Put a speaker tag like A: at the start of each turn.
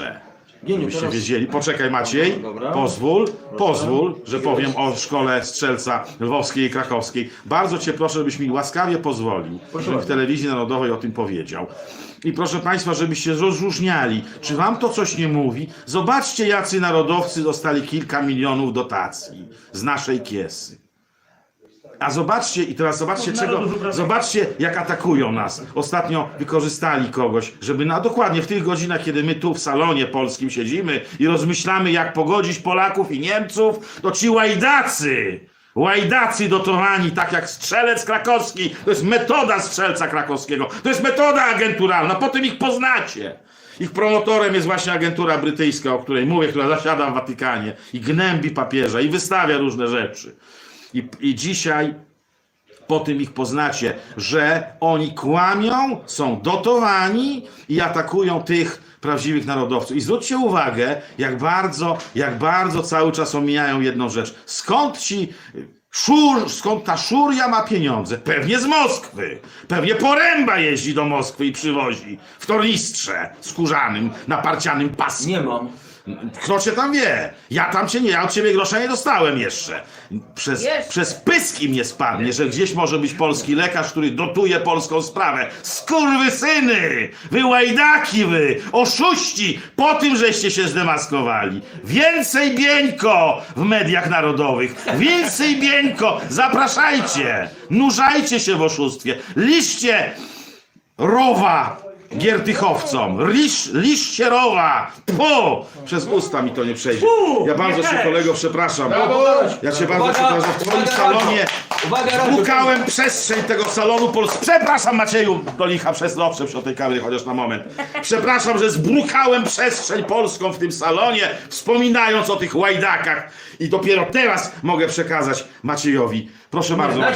A: proszę, żebyście
B: teraz-
A: wiedzieli. Poczekaj Maciej,
B: Dobra.
A: pozwól, pozwól, że powiem o szkole strzelca lwowskiej i krakowskiej. Bardzo cię proszę, żebyś mi łaskawie pozwolił, żebym w telewizji narodowej o tym powiedział. I proszę Państwa, żebyście rozróżniali, czy Wam to coś nie mówi. Zobaczcie, jacy narodowcy dostali kilka milionów dotacji z naszej kiesy. A zobaczcie, i teraz zobaczcie, czego, zobaczcie, jak atakują nas. Ostatnio wykorzystali kogoś, żeby na dokładnie w tych godzinach, kiedy my tu w salonie polskim siedzimy i rozmyślamy, jak pogodzić Polaków i Niemców, to ci łajdacy, łajdacy dotowani, tak jak strzelec krakowski, to jest metoda strzelca krakowskiego, to jest metoda agenturalna, potem ich poznacie. Ich promotorem jest właśnie agentura brytyjska, o której mówię, która zasiada w Watykanie i gnębi papieża i wystawia różne rzeczy. I, I dzisiaj po tym ich poznacie, że oni kłamią, są dotowani i atakują tych prawdziwych narodowców. I zwróćcie uwagę, jak bardzo, jak bardzo cały czas omijają jedną rzecz. Skąd ci szur, skąd ta szuria ma pieniądze? Pewnie z Moskwy. Pewnie Poręba jeździ do Moskwy i przywozi w tornistrze skórzanym, naparcianym paskiem.
B: Nie mam.
A: Kto cię tam wie? Ja tam cię nie, ja od ciebie grosza nie dostałem jeszcze. Przez,
C: Jeszcze.
A: przez pyski mnie spadnie, że gdzieś może być polski lekarz, który dotuje polską sprawę. Skurwysyny! Wy łajdaki wy! Oszuści! Po tym, żeście się zdemaskowali. Więcej bieńko w mediach narodowych. Więcej bieńko! Zapraszajcie! Nurzajcie się w oszustwie. Liście rowa giertychowcom. Lisz, liszcie rowa. Po! Przez usta mi to nie przejdzie. Ja bardzo się kolego przepraszam. Ja cię bardzo przepraszam. W twoim salonie. Pukałem przestrzeń tego salonu polskiego. Przepraszam Macieju do licha przez no, przy tej kamery chociaż na moment. Przepraszam, że zbrukałem przestrzeń polską w tym salonie, wspominając o tych łajdakach. I dopiero teraz mogę przekazać Maciejowi. Proszę bardzo, Maciej.